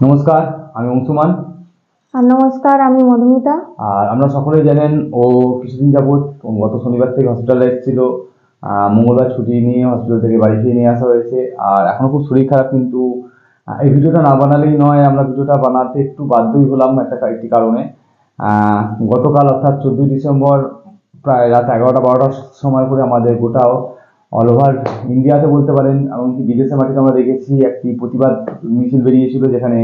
নমস্কার আমি অংশুমান। আর নমস্কার আমি মধুমিতা। আর আমরা সকলেই জানেন ও কিছুদিন যাবৎ গত শনিবার থেকে হসপিটালে এসেছিল। মঙ্গলবার ছুটি নিয়ে হসপিটাল থেকে বাড়ি ফিরে নিয়ে আসা হয়েছে। আর এখনও খুব শরীর খারাপ কিন্তু এই ভিডিওটা না বানালেই নয় আমরা ভিডিওটা বানাতে একটু বাধ্যই হলাম একটা একটি কারণে। গতকাল অর্থাৎ চোদ্দোই ডিসেম্বর প্রায় রাত এগারোটা বারোটার সময় করে আমাদের গোটাও অল ওভার ইন্ডিয়াতে বলতে পারেন, এমনকি বিদেশে মাটিতে আমরা দেখেছি একটি প্রতিবাদ মিছিল বেরিয়েছিল যেখানে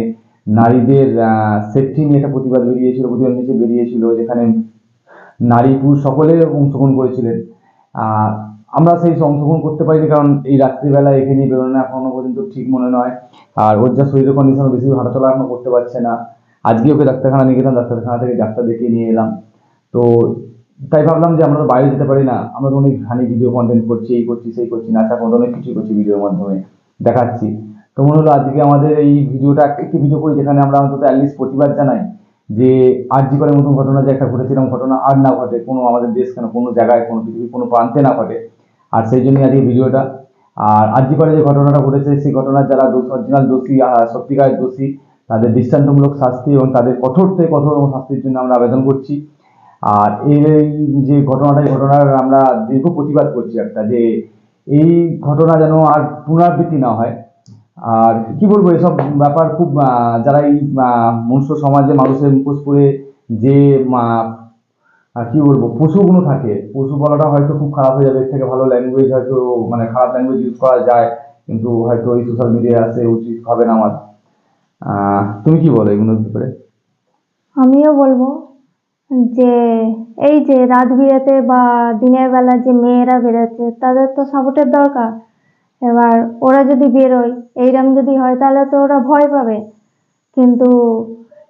নারীদের সেফটি নিয়ে একটা প্রতিবাদ বেরিয়েছিল, প্রতিবাদ মিছিল বেরিয়েছিল যেখানে নারী পুরুষ সকলে অংশগ্রহণ করেছিলেন। আমরা সেই অংশগ্রহণ করতে পারিনি কারণ এই রাত্রিবেলা এখানে বেরোনো এখনও পর্যন্ত ঠিক মনে নয়। আর ওর যা শরীরের কন্ডিশন বেশি হাঁটাচলা এখনও করতে পারছে না। আজকে ওকে ডাক্তারখানা নিয়ে গেলাম, ডাক্তারখানা থেকে ডাক্তার দেখিয়ে নিয়ে এলাম। তো তাই ভাবলাম যে আমরা তো বাইরে যেতে পারি না, আমরা অনেক খানি ভিডিও কন্টেন্ট করছি, এই করছি, সেই করছি, নাচা মতো অনেক কিছুই করছি ভিডিওর মাধ্যমে, দেখাচ্ছি। তো মনে হলো আজকে আমাদের এই ভিডিওটা একটি ভিডিও করি যেখানে আমরা অন্তত অ্যাটলিস্ট প্রতিবাদ জানাই যে আর জি করের মতন ঘটনা যে একটা ঘটেছিলাম ঘটনা আর না ঘটে, কোনো আমাদের দেশ কেন, কোনো জায়গায়, কোনো পৃথিবীর, কোনো প্রান্তে না ঘটে। আর সেই জন্যই আজকে ভিডিওটা আর আর জি করে যে ঘটনাটা ঘটেছে, সেই ঘটনার যারা দোষ অরিজিনাল দোষী সত্যিকারের দোষী, তাদের দৃষ্টান্তমূলক শাস্তি এবং তাদের কঠোর থেকে কঠোর শাস্তির জন্য আমরা আবেদন করছি। আর এই যে ঘটনাটা, এই ঘটনার আমরা দীর্ঘ প্রতিবাদ করছি একটা, যে এই ঘটনা যেন আর পুনরাবৃত্তি না হয়। আর কি বলব, এসব ব্যাপার খুব যারা এই মনুষ্য সমাজে মানুষের মুখোশ করে যে কি বলব, পশুগুলো থাকে, পশু বলাটা হয়তো খুব খারাপ হয়ে যাবে, এর থেকে ভালো ল্যাঙ্গুয়েজ হয়তো মানে খারাপ ল্যাঙ্গুয়েজ ইউজ করা যায়, কিন্তু হয়তো এই সোশ্যাল মিডিয়ায় আসে, উচিত হবে না আমার। তুমি কি বলো এগুলোর ব্যাপারে? আমিও বলব যে, এই যে রাত বিরেতে বা দিনের বেলা যে মেয়েরা বেরোচ্ছে, তাদের তো সাপোর্টের দরকার। এবার ওরা যদি বেরোয় এইরকম যদি হয়, তাহলে তো ওরা ভয় পাবে। কিন্তু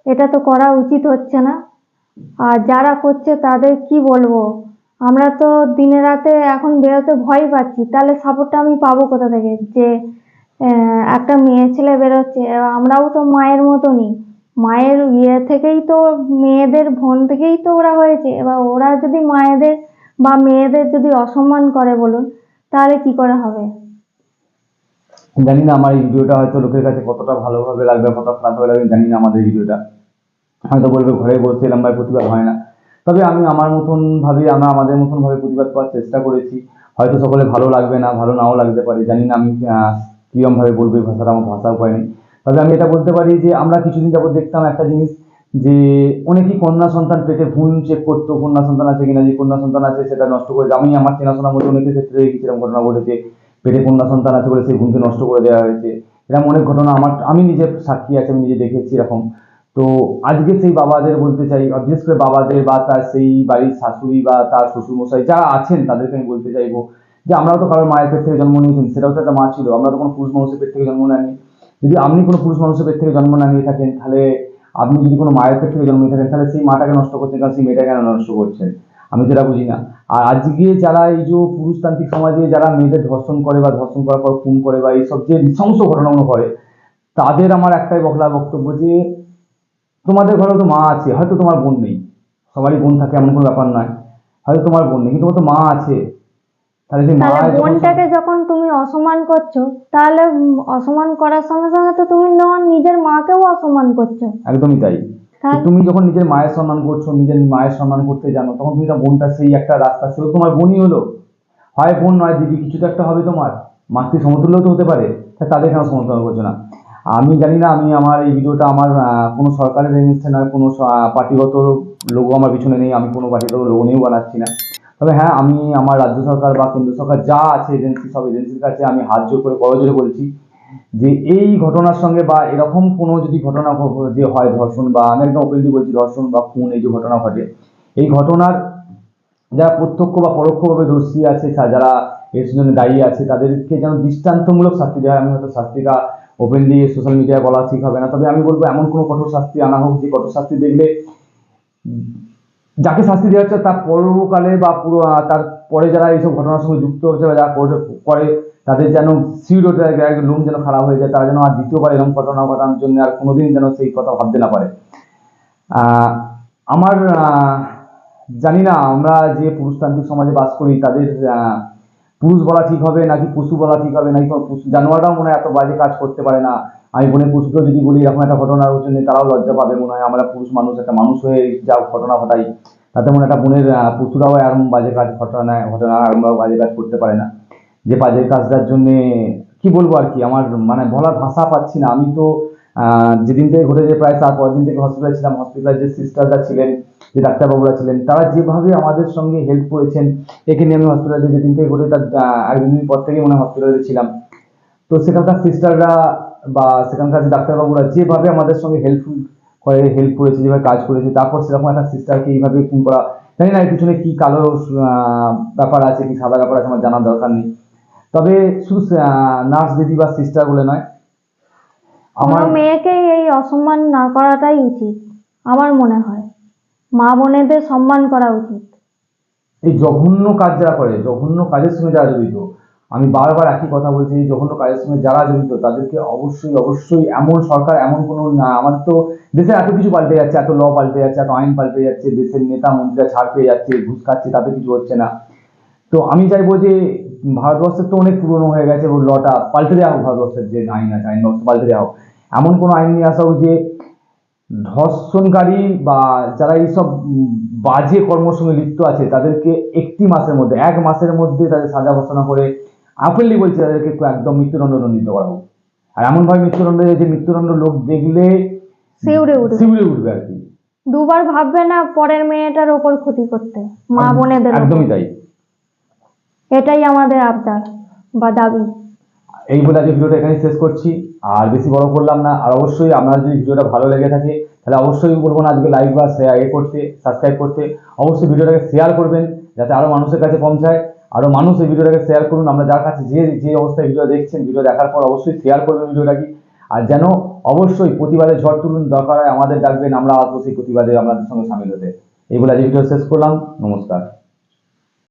এটা তো করা উচিত হচ্ছে না। আর যারা করছে, তাদের কি বলব? আমরা তো দিনে রাতে এখন বেরোতে ভয় পাচ্ছি। তাহলে সাপোর্টটা আমি পাবো কোথা থেকে? যে একটা মেয়ে ছেলে বেরোচ্ছে আমরাও তো মায়ের মতনই। মায়ের ইয়ে থেকেই তো মেয়েদের বোন থেকেই তো ওরা হয়েছে। এবার ওরা যদি মায়েদের বা মেয়েদের যদি অসম্মান করে বলুন তাহলে কি করে হবে? জানি না আমার এই ভিডিওটা হয়তো লোকের কাছে কতটা ভালোভাবে লাগবে কতটা খারাপভাবে লাগবে জানি না আমাদের ভিডিওটা। হয়তো বলবে ঘরে বসে এলাম ভাই প্রতিবাদ হয় না। তবে আমি আমার মতন ভাবে আমরা আমাদের মতন ভাবে প্রতিবাদ করার চেষ্টা করেছি। হয়তো সকলে ভালো লাগবে না ভালো নাও লাগতে পারে জানি না আমি আহ, কিরম ভাবে বলব এই ভাষাটা আমার ভাষা উপায় নেই তবে আমি এটা বলতে পারি যে আমরা কিছুদিন যাবত দেখতাম একটা জিনিস যে অনেকেই কন্যা সন্তান পেটে ভুল চেক করতো, কন্যা সন্তান আছে কিনা, যে কন্যা সন্তান আছে সেটা নষ্ট করে আমি আমার চেনাশোনার মধ্যে অনেকের ক্ষেত্রে দেখেছি এরকম ঘটনা ঘটেছে, পেটে কন্যা সন্তান আছে বলে সেই ভুলকে নষ্ট করে দেওয়া হয়েছে। এরকম অনেক ঘটনা আমার, আমি নিজে সাক্ষী আছে, আমি নিজে দেখেছি এরকম। তো আজকে সেই বাবাদের বলতে চাই বিশেষ করে বাবাদের বা তার সেই বাড়ির শাশুড়ি বা তার শ্বশুরমশাই যারা আছেন, তাদেরকে আমি বলতে চাইব যে আমরাও তো কারোর মায়ের পেট থেকে জন্ম নিয়েছেন, সেটাও তো একটা মা ছিল। আমরা তো কোনো পুরুষ মানুষের পেট থেকে জন্ম নেয়নি যদি আপনি কোনো পুরুষ মানুষের পেট থেকে জন্ম না নিয়ে থাকেন, তাহলে আপনি যদি কোনো মায়ের পেট থেকে জন্ম নিয়ে থাকেন, তাহলে সেই মাটাকে নষ্ট করছেন কারণ সেই মেয়েটাকে নষ্ট করছেন? আমি সেটা বুঝি না। আর আজকে যারা এই যে পুরুষতান্ত্রিক সমাজে যারা মেয়েদের ধর্ষণ করে বা ধর্ষণ করার পর খুন করে বা এইসব যে নৃশংস ঘটনাগুলো করে তাদের আমার একটাই বকলা বক্তব্য যে, তোমাদের ঘরে তো মা আছে, হয়তো তোমার বোন নেই। সবারই বোন থাকে, এমন কোনো ব্যাপার নয়। হয়তো তোমার বোন নেই, কিন্তু তোমার তো মা আছে। তাহলে তাহলে বোনটাকে যখন তুমি অসম্মান করছ তাহলে অসম্মান করার সঙ্গে সঙ্গে তো তুমি তোমার নিজের মাকেও অসম্মান করছ। একদমই তাই। তুমি যখন নিজের মায়ের সম্মান করছ নিজের মায়ের সম্মান করতে জানো তখন তুমি বোনটা সেই একটা রাস্তা সেও তোমার বোনই হলো। হয় বোন নয় দিদি কিছু তো একটা হবে তোমার। মাতৃ সমতুল্য তো হতে পারে তাদের কেন সমর্থন করছ না? আমি জানি না আমি আমার এই ভিডিওটা আমার কোনো সরকারের এগেনস্টে নয় কোনো পার্টিগত লোগো আমার পিছনে নেই আমি কোনো পার্টিগত লোগো নিয়েও বানাচ্ছি না। তবে হ্যাঁ আমি আমার রাজ্য সরকার বা কেন্দ্র সরকার যা আছে এজেন্সি সব এজেন্সির কাছে আমি হাত জোর করে করজোরে বলছি যে এই ঘটনার সঙ্গে বা এরকম কোনো যদি ঘটনা যে হয় ধর্ষণ বা আমি একদম ওপেনলি বলছি ধর্ষণ বা খুন এই যে ঘটনা ঘটে, এই ঘটনার যারা প্রত্যক্ষ বা পরোক্ষভাবে দোষী আছে যারা এর জন্য দায়ী আছে, তাদেরকে যেন দৃষ্টান্তমূলক শাস্তি দেওয়া হয়। আমি হয়তো শাস্তিটা ওপেনলি সোশ্যাল মিডিয়ায় বলা ঠিক হবে না, তবে আমি বলব এমন কোনো কঠোর শাস্তি আনা হোক, যে কঠোর শাস্তি দেখলে যাকে শাস্তি দেওয়া হচ্ছে তার পরকালে বা পুরো তার পরে যারা এইসব ঘটনার সঙ্গে যুক্ত হচ্ছে বা যারা করে- তাদের যেন সিউর লোম যেন খারাপ হয়ে যায়, তারা যেন আর দ্বিতীয়বার এরকম ঘটনা ঘটানোর জন্য আর কোনোদিন যেন সেই কথা ভাবতে না পারে। আমার জানি না, আমরা যে পুরুষতান্ত্রিক সমাজে বাস করি, তাদের পুরুষ বলা ঠিক হবে নাকি পশু বলা ঠিক হবে নাকি জানোয়াররাও মনে হয় এত বাজে কাজ করতে পারে না। আমি বোনের পুরুষকেও যদি বলি এরকম একটা ঘটনার জন্য তারাও লজ্জা পাবে মনে হয়। আমরা পুরুষ মানুষ একটা মানুষ হয়ে যা ঘটনা ঘটাই তাতে মনে একটা বোনের আহ, পুত্ররাও এরকম বাজে কাজ ঘটনা ঘটনা এরকম বাজে কাজ করতে পারে না। যে বাজে কাজটার জন্য কি বলব আর কি? আমার মানে বলার ভাষা পাচ্ছি না। আমি তো যেদিন থেকে ঘটেছে প্রায় তার পরের দিন থেকে হসপিটালে ছিলাম। হসপিটালে যে সিস্টাররা ছিলেন যে ডাক্তারবাবুরা ছিলেন তারা যেভাবে আমাদের সঙ্গে হেল্প করেছেন এখানে আমি হসপিটালে যেদিন থেকে ঘটে তার আহ, এক দুদিন পর থেকে মনে হয় হসপিটালে ছিলাম। তো সেখানকার সিস্টাররা বা সেখানকার যে ডাক্তারবাবুরা যেভাবে আমাদের সঙ্গে হেল্পফুল করে হেল্প করেছে যেভাবে কাজ করেছে তারপর সেরকম একটা সিস্টারকে এইভাবে ফোন করা জানি না এর পিছনে কি কালো ব্যাপার আছে কি সাদা ব্যাপার আছে আমার জানার দরকার নেই। তবে শুধু নার্স দিদি বা সিস্টার বলে নয় আমার মেয়েকেই এই অসম্মান না করাটাই উচিত আমার মনে হয়। মা বোনেদের সম্মান করা উচিত। এই জঘন্য কাজ যারা করে জঘন্য কাজের সঙ্গে যারা জড়িত আমি বারবার একই কথা বলছি জঘন্য কাজের সঙ্গে যারা জড়িত, তাদেরকে অবশ্যই অবশ্যই এমন সরকার, এমন কোনো না, আমার তো দেশে এত কিছু পাল্টে যাচ্ছে, এত ল পাল্টে যাচ্ছে, এত আইন পাল্টে যাচ্ছে, দেশের নেতা মন্ত্রীরা ছাড় পেয়ে যাচ্ছে, ঘুষ খাচ্ছে, তাতে কিছু হচ্ছে না। তো আমি চাইব যে ভারতবর্ষের তো অনেক পুরনো হয়ে গেছে ওর লটা পাল্টে দেওয়া হোক ভারতবর্ষের যে আইন আছে, আইন ব্যবস্থা পাল্টে দেওয়া হোক। এমন কোনো আইন নিয়ে আসা হোক যে ধর্ষণকারী বা যারা এইসব বাজে কর্মের সঙ্গে লিপ্ত আছে, তাদেরকে একটি মাসের মধ্যে, এক মাসের মধ্যে তাদের সাজা ঘোষণা করে আপেলি বলছে তাদেরকে একদম মৃত্যুদণ্ড দণ্ডিত করা হোক। আর এমনভাবে মৃত্যুদণ্ড যে মৃত্যুদণ্ড লোক দেখলে শিউরে উঠবে। শিউরে উঠবে আর কি। দুবার ভাববে না পরের মেয়েটার ওপর ক্ষতি করতে মা বোনেদের একদমই তাই। এটাই আমাদের আবদার বা দাবি। এই বলে আজকে ভিডিওটা এখানে শেষ করছি। আর বেশি বড় করলাম না। আর অবশ্যই আপনার যদি ভিডিওটা ভালো লেগে থাকে তাহলে অবশ্যই বলব না আজকে লাইক বা শেয়ার করতে সাবস্ক্রাইব করতে। অবশ্যই ভিডিওটাকে শেয়ার করবেন যাতে আরও মানুষের কাছে পৌঁছায়। আরও মানুষ এই ভিডিওটাকে শেয়ার করুন। আমরা যার কাছে যে যে অবস্থায় ভিডিও দেখছেন ভিডিও দেখার পর অবশ্যই শেয়ার করবেন ভিডিওটাকে। আর যেন অবশ্যই প্রতিবাদে ঝড় তুলুন, দরকার হয় আমাদের ডাকবেন, আমরা আসব সেই প্রতিবাদে আমাদের সঙ্গে সামিল হতে। এইগুলো আজ ভিডিও শেষ করলাম। নমস্কার।